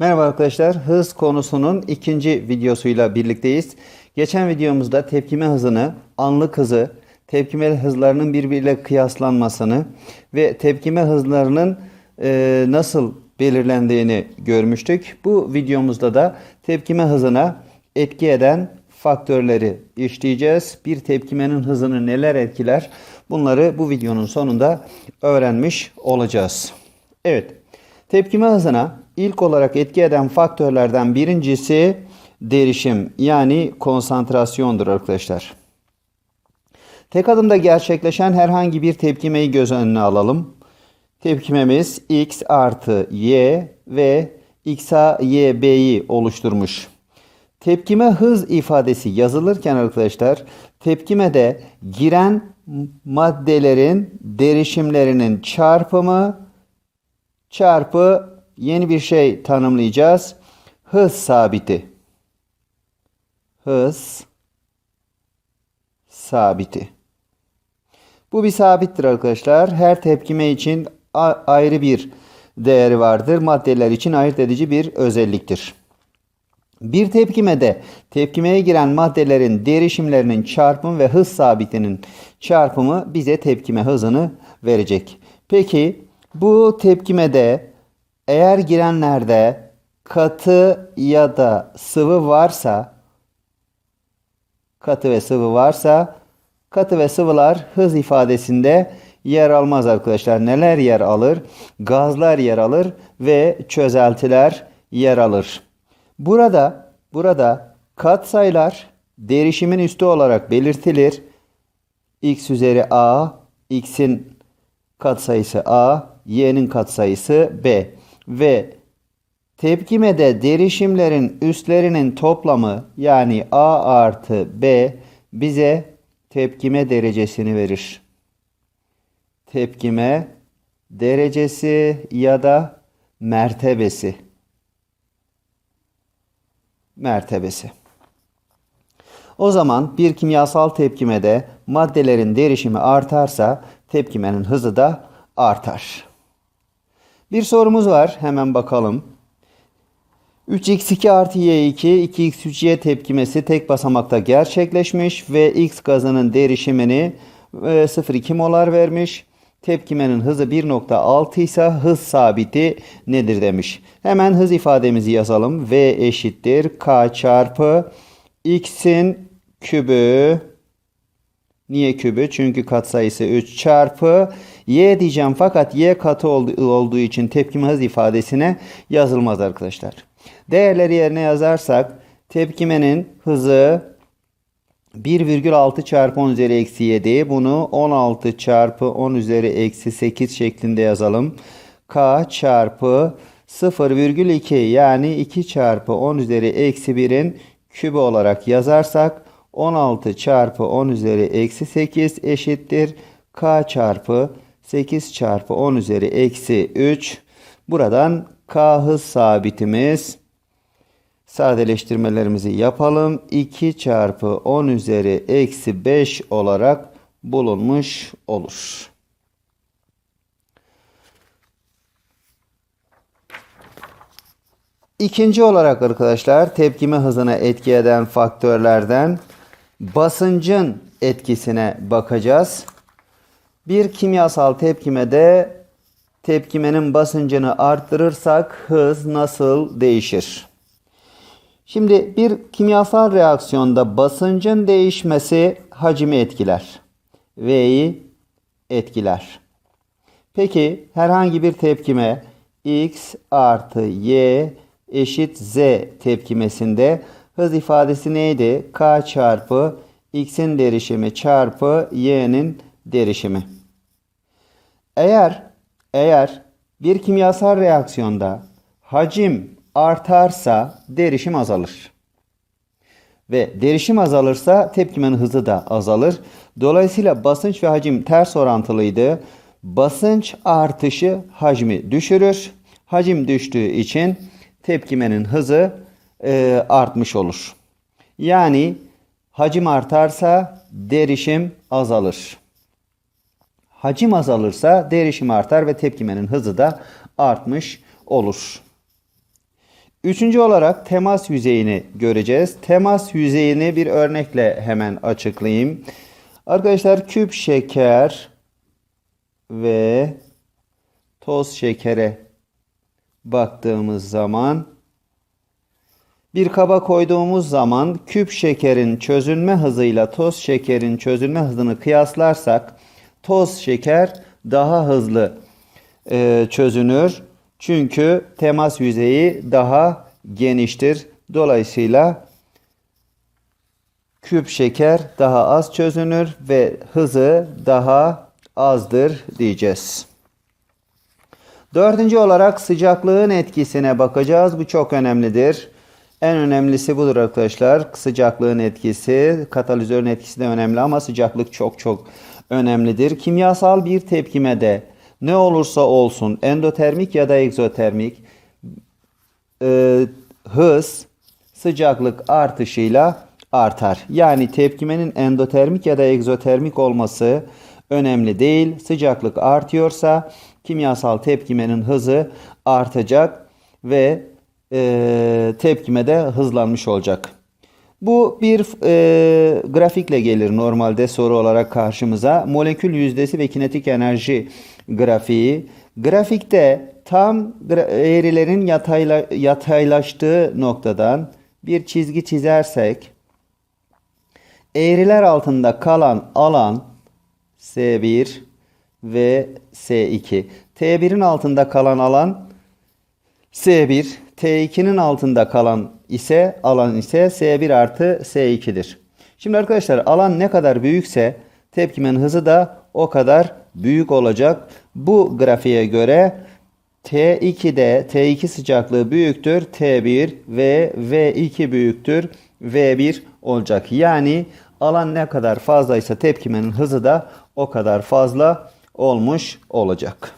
Merhaba arkadaşlar. Hız konusunun ikinci videosuyla birlikteyiz. Geçen videomuzda tepkime hızını, anlık hızı, tepkime hızlarının birbiriyle kıyaslanmasını ve tepkime hızlarının e, nasıl belirlendiğini görmüştük. Bu videomuzda da tepkime hızına etki eden faktörleri işleyeceğiz. Bir tepkimenin hızını neler etkiler? Bunları bu videonun sonunda öğrenmiş olacağız. Evet. Tepkime hızına ilk olarak etki eden faktörlerden birincisi derişim yani konsantrasyondur arkadaşlar. Tek adımda gerçekleşen herhangi bir tepkimeyi göz önüne alalım. Tepkimemiz x artı y ve x'a y b'yi oluşturmuş. Tepkime hız ifadesi yazılırken arkadaşlar tepkimede giren maddelerin derişimlerinin çarpımı çarpı yeni bir şey tanımlayacağız. Hız sabiti. Hız sabiti. Bu bir sabittir arkadaşlar. Her tepkime için ayrı bir değeri vardır. Maddeler için ayırt edici bir özelliktir. Bir tepkimede tepkimeye giren maddelerin derişimlerinin çarpımı ve hız sabitinin çarpımı bize tepkime hızını verecek. Peki bu tepkimede eğer girenlerde katı ya da sıvı varsa katı ve sıvı varsa katı ve sıvılar hız ifadesinde yer almaz arkadaşlar. Neler yer alır? Gazlar yer alır ve çözeltiler yer alır. Burada burada katsayılar derişimin üstü olarak belirtilir. x üzeri a, x'in katsayısı a, y'nin katsayısı b ve tepkimede derişimlerin üstlerinin toplamı yani a artı b bize tepkime derecesini verir. Tepkime derecesi ya da mertebesi. Mertebesi. O zaman bir kimyasal tepkimede maddelerin derişimi artarsa tepkimenin hızı da artar. Bir sorumuz var. Hemen bakalım. 3x2 artı y2 2x3y tepkimesi tek basamakta gerçekleşmiş ve x gazının derişimini 0,2 molar vermiş. Tepkimenin hızı 1.6 ise hız sabiti nedir demiş. Hemen hız ifademizi yazalım. V eşittir k çarpı x'in kübü Niye kübü? Çünkü katsayısı 3 çarpı y diyeceğim fakat y katı olduğu için tepkime hız ifadesine yazılmaz arkadaşlar. Değerleri yerine yazarsak tepkimenin hızı 1,6 çarpı 10 üzeri eksi 7. Bunu 16 çarpı 10 üzeri eksi 8 şeklinde yazalım. K çarpı 0,2 yani 2 çarpı 10 üzeri eksi 1'in kübü olarak yazarsak 16 çarpı 10 üzeri eksi 8 eşittir. K çarpı 8 çarpı 10 üzeri eksi 3. Buradan K hız sabitimiz sadeleştirmelerimizi yapalım. 2 çarpı 10 üzeri eksi 5 olarak bulunmuş olur. İkinci olarak arkadaşlar tepkime hızına etki eden faktörlerden basıncın etkisine bakacağız. Bir kimyasal tepkimede tepkimenin basıncını arttırırsak hız nasıl değişir? Şimdi bir kimyasal reaksiyonda basıncın değişmesi hacmi etkiler. V'yi etkiler. Peki herhangi bir tepkime X artı Y eşit Z tepkimesinde hız ifadesi neydi? K çarpı X'in derişimi çarpı Y'nin derişimi. Eğer eğer bir kimyasal reaksiyonda hacim artarsa derişim azalır. Ve derişim azalırsa tepkimenin hızı da azalır. Dolayısıyla basınç ve hacim ters orantılıydı. Basınç artışı hacmi düşürür. Hacim düştüğü için tepkimenin hızı e, artmış olur. Yani hacim artarsa derişim azalır. Hacim azalırsa derişim artar ve tepkimenin hızı da artmış olur. Üçüncü olarak temas yüzeyini göreceğiz. Temas yüzeyini bir örnekle hemen açıklayayım. Arkadaşlar küp şeker ve toz şekere baktığımız zaman bir kaba koyduğumuz zaman küp şekerin çözünme hızıyla toz şekerin çözünme hızını kıyaslarsak toz şeker daha hızlı e, çözünür. Çünkü temas yüzeyi daha geniştir. Dolayısıyla küp şeker daha az çözünür ve hızı daha azdır diyeceğiz. Dördüncü olarak sıcaklığın etkisine bakacağız. Bu çok önemlidir. En önemlisi budur arkadaşlar. Sıcaklığın etkisi, katalizörün etkisi de önemli ama sıcaklık çok çok önemlidir. Kimyasal bir tepkimede ne olursa olsun endotermik ya da egzotermik e, hız sıcaklık artışıyla artar. Yani tepkimenin endotermik ya da egzotermik olması önemli değil. Sıcaklık artıyorsa kimyasal tepkimenin hızı artacak ve e, tepkime de hızlanmış olacak. Bu bir e, grafikle gelir normalde soru olarak karşımıza. Molekül yüzdesi ve kinetik enerji grafiği. Grafikte tam eğrilerin yatayla, yataylaştığı noktadan bir çizgi çizersek eğriler altında kalan alan S1 ve S2. T1'in altında kalan alan S1, T2'nin altında kalan ise alan ise S1 artı S2'dir. Şimdi arkadaşlar alan ne kadar büyükse tepkimenin hızı da o kadar büyük olacak. Bu grafiğe göre T2'de T2 sıcaklığı büyüktür T1 ve V2 büyüktür V1 olacak. Yani alan ne kadar fazlaysa tepkimenin hızı da o kadar fazla olmuş olacak.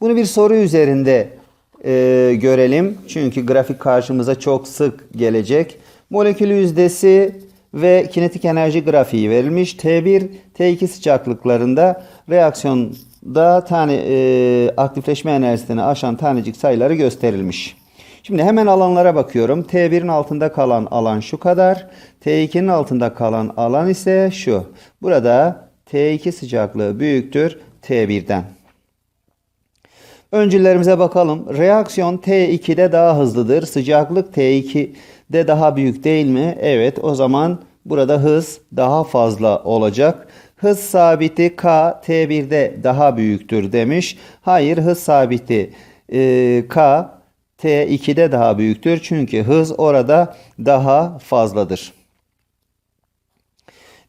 Bunu bir soru üzerinde e, görelim. Çünkü grafik karşımıza çok sık gelecek. Molekül yüzdesi ve kinetik enerji grafiği verilmiş. T1, T2 sıcaklıklarında reaksiyonda tane e, aktifleşme enerjisini aşan tanecik sayıları gösterilmiş. Şimdi hemen alanlara bakıyorum. T1'in altında kalan alan şu kadar. T2'nin altında kalan alan ise şu. Burada T2 sıcaklığı büyüktür T1'den. Öncüllerimize bakalım. Reaksiyon T2'de daha hızlıdır. Sıcaklık T2'de daha büyük değil mi? Evet o zaman burada hız daha fazla olacak. Hız sabiti K T1'de daha büyüktür demiş. Hayır hız sabiti e, K T2'de daha büyüktür. Çünkü hız orada daha fazladır.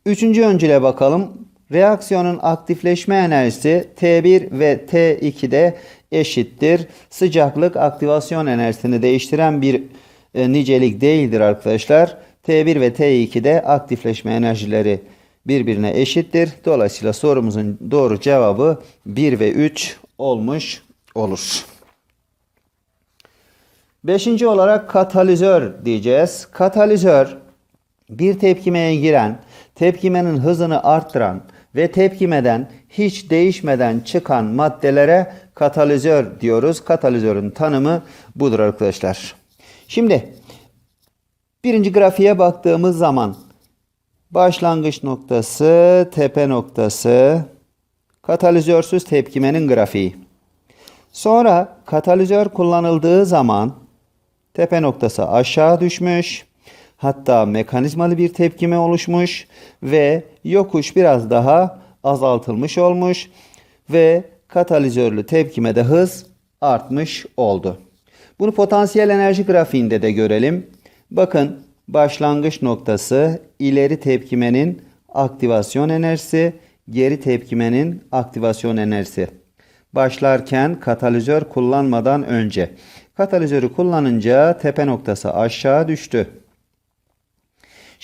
Üçüncü öncüle bakalım. Reaksiyonun aktifleşme enerjisi T1 ve T2'de eşittir. Sıcaklık aktivasyon enerjisini değiştiren bir e, nicelik değildir arkadaşlar. T1 ve T2'de aktifleşme enerjileri birbirine eşittir. Dolayısıyla sorumuzun doğru cevabı 1 ve 3 olmuş olur. Beşinci olarak katalizör diyeceğiz. Katalizör bir tepkimeye giren, tepkimenin hızını arttıran ve tepkimeden hiç değişmeden çıkan maddelere katalizör diyoruz. Katalizörün tanımı budur arkadaşlar. Şimdi birinci grafiğe baktığımız zaman başlangıç noktası, tepe noktası, katalizörsüz tepkimenin grafiği. Sonra katalizör kullanıldığı zaman tepe noktası aşağı düşmüş. Hatta mekanizmalı bir tepkime oluşmuş ve yokuş biraz daha azaltılmış olmuş ve katalizörlü tepkimede hız artmış oldu. Bunu potansiyel enerji grafiğinde de görelim. Bakın başlangıç noktası ileri tepkimenin aktivasyon enerjisi, geri tepkimenin aktivasyon enerjisi. Başlarken katalizör kullanmadan önce. Katalizörü kullanınca tepe noktası aşağı düştü.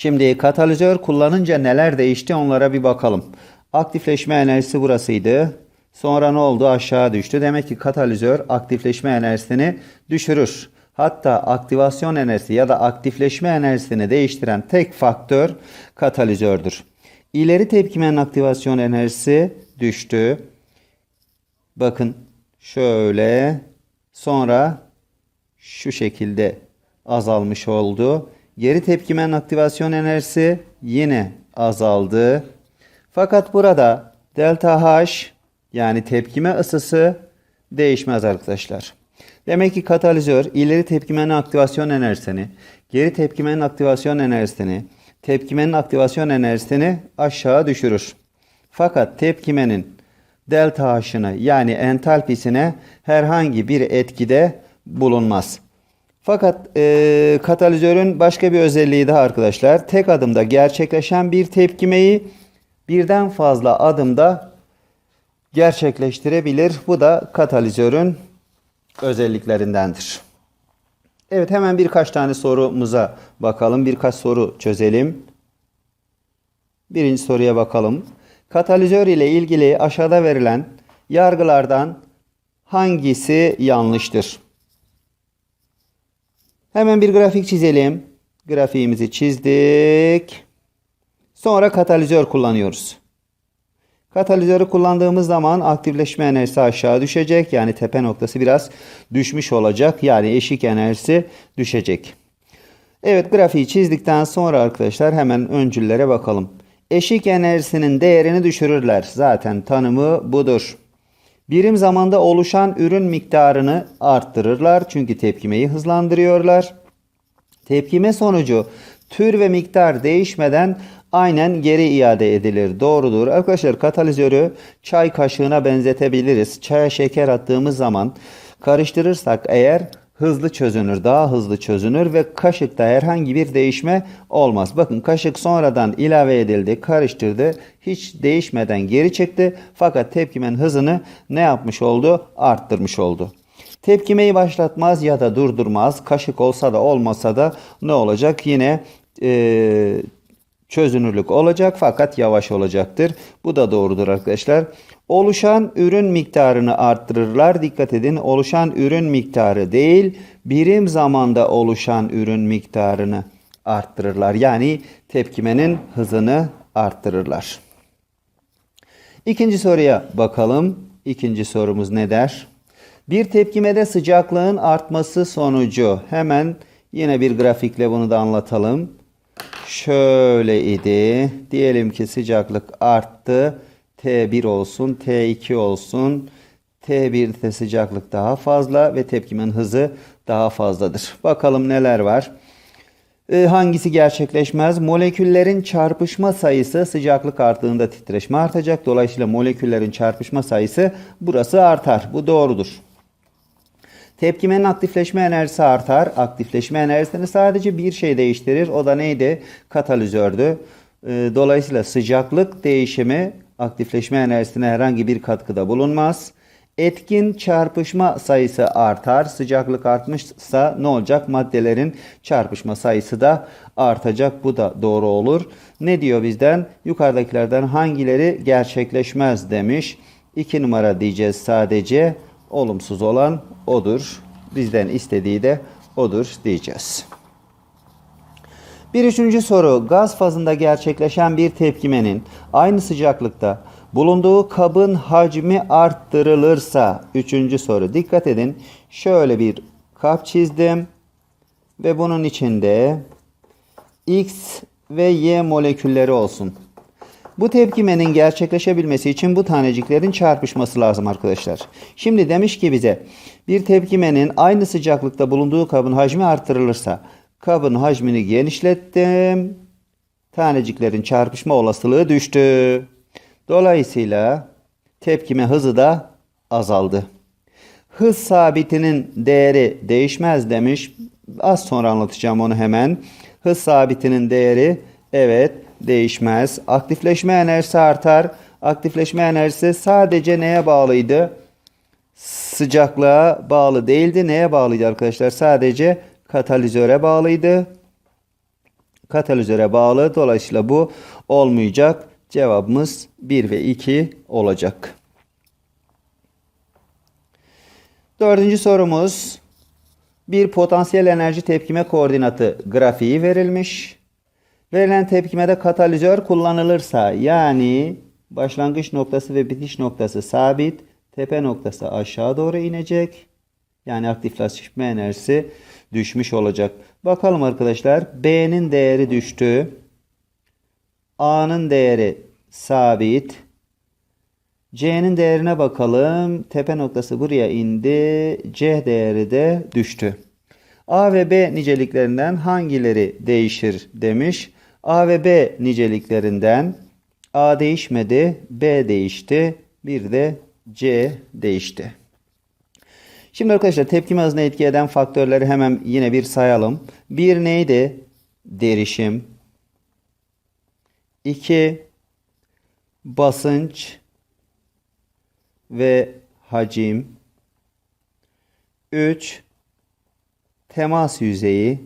Şimdi katalizör kullanınca neler değişti onlara bir bakalım. Aktifleşme enerjisi burasıydı. Sonra ne oldu? Aşağı düştü. Demek ki katalizör aktifleşme enerjisini düşürür. Hatta aktivasyon enerjisi ya da aktifleşme enerjisini değiştiren tek faktör katalizördür. İleri tepkimenin aktivasyon enerjisi düştü. Bakın şöyle sonra şu şekilde azalmış oldu. Geri tepkimenin aktivasyon enerjisi yine azaldı. Fakat burada delta H yani tepkime ısısı değişmez arkadaşlar. Demek ki katalizör ileri tepkimenin aktivasyon enerjisini, geri tepkimenin aktivasyon enerjisini, tepkimenin aktivasyon enerjisini aşağı düşürür. Fakat tepkimenin delta H'ını yani entalpisine herhangi bir etkide bulunmaz. Fakat e, katalizörün başka bir özelliği daha arkadaşlar. Tek adımda gerçekleşen bir tepkimeyi birden fazla adımda gerçekleştirebilir. Bu da katalizörün özelliklerindendir. Evet hemen birkaç tane sorumuza bakalım. Birkaç soru çözelim. Birinci soruya bakalım. Katalizör ile ilgili aşağıda verilen yargılardan hangisi yanlıştır? Hemen bir grafik çizelim. Grafiğimizi çizdik. Sonra katalizör kullanıyoruz. Katalizörü kullandığımız zaman aktifleşme enerjisi aşağı düşecek. Yani tepe noktası biraz düşmüş olacak. Yani eşik enerjisi düşecek. Evet grafiği çizdikten sonra arkadaşlar hemen öncüllere bakalım. Eşik enerjisinin değerini düşürürler. Zaten tanımı budur. Birim zamanda oluşan ürün miktarını arttırırlar. Çünkü tepkimeyi hızlandırıyorlar. Tepkime sonucu tür ve miktar değişmeden aynen geri iade edilir. Doğrudur. Arkadaşlar katalizörü çay kaşığına benzetebiliriz. Çaya şeker attığımız zaman karıştırırsak eğer hızlı çözünür, daha hızlı çözünür ve kaşıkta herhangi bir değişme olmaz. Bakın kaşık sonradan ilave edildi, karıştırdı, hiç değişmeden geri çıktı. Fakat tepkimenin hızını ne yapmış oldu? Arttırmış oldu. Tepkimeyi başlatmaz ya da durdurmaz. Kaşık olsa da olmasa da ne olacak? Yine e, çözünürlük olacak fakat yavaş olacaktır. Bu da doğrudur arkadaşlar. Oluşan ürün miktarını arttırırlar. Dikkat edin oluşan ürün miktarı değil birim zamanda oluşan ürün miktarını arttırırlar. Yani tepkimenin hızını arttırırlar. İkinci soruya bakalım. İkinci sorumuz ne der? Bir tepkimede sıcaklığın artması sonucu hemen yine bir grafikle bunu da anlatalım. Şöyle idi. Diyelim ki sıcaklık arttı. T1 olsun, T2 olsun. T1'de sıcaklık daha fazla ve tepkimin hızı daha fazladır. Bakalım neler var. Ee, hangisi gerçekleşmez? Moleküllerin çarpışma sayısı sıcaklık arttığında titreşme artacak. Dolayısıyla moleküllerin çarpışma sayısı burası artar. Bu doğrudur. Tepkimenin aktifleşme enerjisi artar. Aktifleşme enerjisini sadece bir şey değiştirir. O da neydi? Katalizördü. Ee, dolayısıyla sıcaklık değişimi aktifleşme enerjisine herhangi bir katkıda bulunmaz. Etkin çarpışma sayısı artar. Sıcaklık artmışsa ne olacak? Maddelerin çarpışma sayısı da artacak. Bu da doğru olur. Ne diyor bizden? Yukarıdakilerden hangileri gerçekleşmez demiş. 2 numara diyeceğiz sadece. Olumsuz olan odur. Bizden istediği de odur diyeceğiz. Bir üçüncü soru. Gaz fazında gerçekleşen bir tepkimenin aynı sıcaklıkta bulunduğu kabın hacmi arttırılırsa. Üçüncü soru. Dikkat edin. Şöyle bir kap çizdim. Ve bunun içinde X ve Y molekülleri olsun. Bu tepkimenin gerçekleşebilmesi için bu taneciklerin çarpışması lazım arkadaşlar. Şimdi demiş ki bize bir tepkimenin aynı sıcaklıkta bulunduğu kabın hacmi arttırılırsa kabın hacmini genişlettim. Taneciklerin çarpışma olasılığı düştü. Dolayısıyla tepkime hızı da azaldı. Hız sabitinin değeri değişmez demiş. Az sonra anlatacağım onu hemen. Hız sabitinin değeri evet değişmez. Aktifleşme enerjisi artar. Aktifleşme enerjisi sadece neye bağlıydı? Sıcaklığa bağlı değildi. Neye bağlıydı arkadaşlar? Sadece katalizöre bağlıydı. Katalizöre bağlı. Dolayısıyla bu olmayacak. Cevabımız 1 ve 2 olacak. Dördüncü sorumuz. Bir potansiyel enerji tepkime koordinatı grafiği verilmiş. Verilen tepkimede katalizör kullanılırsa yani başlangıç noktası ve bitiş noktası sabit, tepe noktası aşağı doğru inecek. Yani aktifleşme enerjisi düşmüş olacak. Bakalım arkadaşlar. B'nin değeri düştü. A'nın değeri sabit. C'nin değerine bakalım. Tepe noktası buraya indi. C değeri de düştü. A ve B niceliklerinden hangileri değişir demiş. A ve B niceliklerinden A değişmedi, B değişti, bir de C değişti. Şimdi arkadaşlar tepkime hızına etki eden faktörleri hemen yine bir sayalım. Bir neydi? Derişim. 2 basınç ve hacim. 3 temas yüzeyi.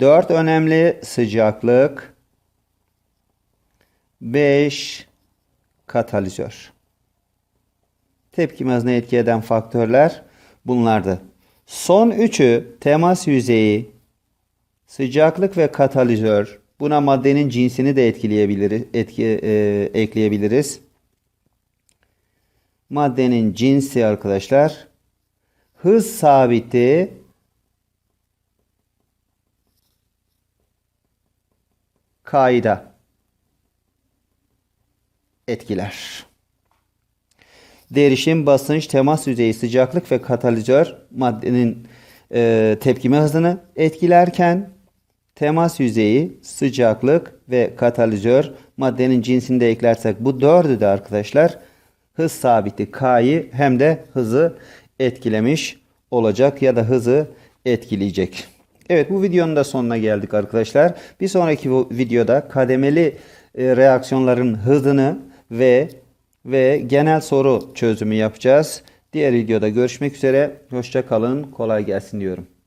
4 önemli sıcaklık. 5 katalizör. Tepkime hızına etki eden faktörler bunlardı. Son üçü temas yüzeyi, sıcaklık ve katalizör. Buna maddenin cinsini de etkileyebiliriz, etki, e, ekleyebiliriz. Maddenin cinsi arkadaşlar hız sabiti kaida etkiler. Derişim, basınç, temas yüzeyi, sıcaklık ve katalizör maddenin e, tepkime hızını etkilerken temas yüzeyi, sıcaklık ve katalizör maddenin cinsini de eklersek bu dördü de arkadaşlar hız sabiti K'yı hem de hızı etkilemiş olacak ya da hızı etkileyecek. Evet bu videonun da sonuna geldik arkadaşlar. Bir sonraki bu videoda kademeli e, reaksiyonların hızını ve ve genel soru çözümü yapacağız. Diğer videoda görüşmek üzere. Hoşça kalın. Kolay gelsin diyorum.